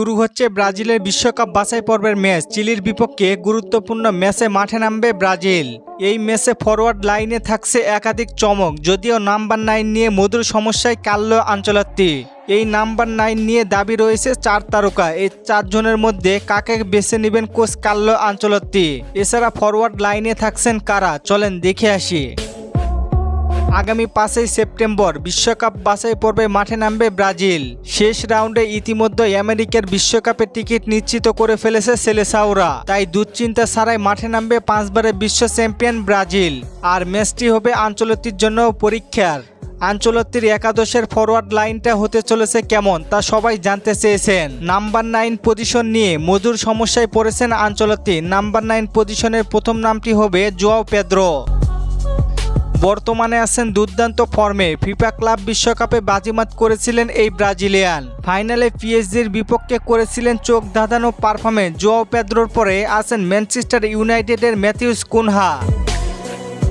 শুরু হচ্ছে ব্রাজিলের বিশ্বকাপ বাছাই পর্বের ম্যাচ। চিলির বিপক্ষে গুরুত্বপূর্ণ ম্যাচে মাঠে নামবে ব্রাজিল। এই ম্যাচে ফরওয়ার্ড লাইনে থাকছে একাধিক চমক, যদিও নাম্বার নাইন নিয়ে মধুর সমস্যায় কাল্ল আঞ্চলাত্তি। এই নাম্বার নাইন নিয়ে দাবি রয়েছে চার তারকা। এই চারজনের মধ্যে কাকে বেছে নেবেন কোচ কাল্ল আঞ্চলত্তি? এছাড়া ফরওয়ার্ড লাইনে থাকছেন কারা? চলেন দেখে আসি। আগামী পাঁচই সেপ্টেম্বর বিশ্বকাপ বাছাই পর্বে মাঠে নামবে ব্রাজিল। শেষ রাউন্ডে ইতিমধ্যে আমেরিকার বিশ্বকাপের টিকিট নিশ্চিত করে ফেলেছে সেলেসাওরা তাই দুশ্চিন্তা ছাড়াই মাঠে নামবে পাঁচবারের বিশ্ব চ্যাম্পিয়ন ব্রাজিল। আর ম্যাচটি হবে আঞ্চলতির জন্য পরীক্ষার। আঞ্চলতির একাদশের ফরওয়ার্ড লাইনটা হতে চলেছে কেমন তা সবাই জানতে চেয়েছেন। নাম্বার নাইন পজিশন নিয়ে মধুর সমস্যায় পড়েছেন আঞ্চলতি নাম্বার নাইন পজিশনের প্রথম নামটি হবে জোয়াও পেদ্রো। বর্তমানে আছেন দুর্দান্ত ফর্মে ফিফা ক্লাব বিশ্বকাপে বাজিমাত করেছিলেন এই ব্রাজিলিয়ান। ফাইনালে পিএসজির বিপক্ষে করেছিলেন চোখ ধাঁধানো পারফরমেন্স জোয়াও পেদ্রোর পরে আছেন ম্যানচেস্টার ইউনাইটেডের ম্যাথিউস কুনহা।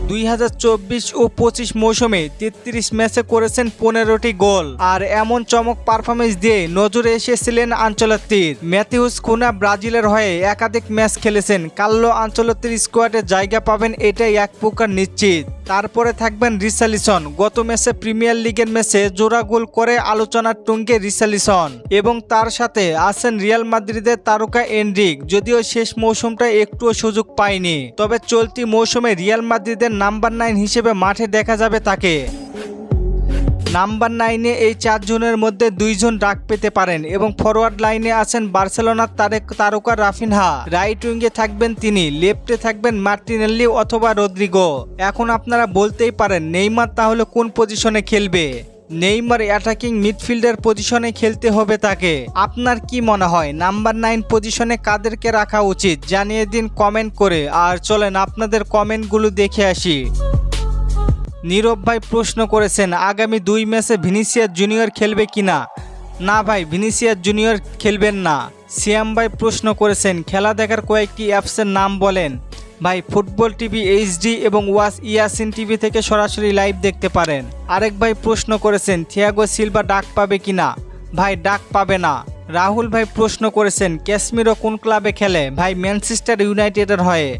দুই হাজার চব্বিশ ও পঁচিশ মৌসুমে তেত্রিশ ম্যাচে করেছেন পনেরোটি গোল। আর এমন চমক পারফরমেন্স দিয়ে নজরে এসেছিলেন আঞ্চলত্তির। ম্যাথিউস কুনা ব্রাজিলের হয়ে একাধিক ম্যাচ খেলেছেন। কাল্লো আঞ্চলত্তির স্কোয়াডে জায়গা পাবেন এটাই এক প্রকার নিশ্চিত। তারপরে থাকবেন রিসালিসন। গত ম্যাচে প্রিমিয়ার লিগের ম্যাচে জোড়া গোল করে আলোচনার টুঙ্গে রিসালিসন। এবং তার সাথে আছেন রিয়াল মাদ্রিদের তারকা এনরিক, যদিও শেষ মৌসুমটা একটুও সুযোগ পায়নি। তবে চলতি মৌসুমে রিয়াল মাদ্রিদের নাম্বার নাইন হিসেবে মাঠে দেখা যাবে তাকে। নাম্বার নাইনে এই চারজনের মধ্যে দুইজন ডাক পেতে পারেন এবং ফরওয়ার্ড লাইনে আছেন বার্সেলোনার তারেক তারকা রাফিনহা। রাইট উইঙ্গে থাকবেন তিনি, লেফটে থাকবেন মার্টিনেল্লি অথবা রদ্রিগো। এখন আপনারা বলতেই পারেন, নেইমার তাহলে কোন পজিশনে খেলবে? নেইমার অ্যাটাকিং মিডফিল্ডার পজিশনে খেলতে হবে তাকে। আপনার কি মনে হয়, নাম্বার নাইন পজিশনে কাদেরকে রাখা উচিত? জানিয়ে দিন কমেন্ট করে। আর চলেন আপনাদের কমেন্টগুলো দেখে আসি। নীরব ভাই প্রশ্ন করেছেন, আগামী দুই ম্যাচে ভিনিসিয়াস জুনিয়র খেলবে কিনা? না ভাই, ভিনিসিয়াস জুনিয়র খেলবেন না। সিয়াম ভাই প্রশ্ন করেছেন, খেলা দেখার কয়েকটি অ্যাপসের নাম বলেন। ভাই, ফুটবল টিভি, এইচডি এবং ওয়াস ইয়াসিন টিভি থেকে সরাসরি লাইভ দেখতে পারেন। আরেক ভাই প্রশ্ন করেছেন, থিয়াগো সিলভা ডাক পাবে কিনা? ভাই, ডাক পাবে না। রাহুল ভাই প্রশ্ন করেছেন ক্যাশ্মীরও কোন ক্লাবে খেলে? ভাই, ম্যানচেস্টার ইউনাইটেডের হয়ে।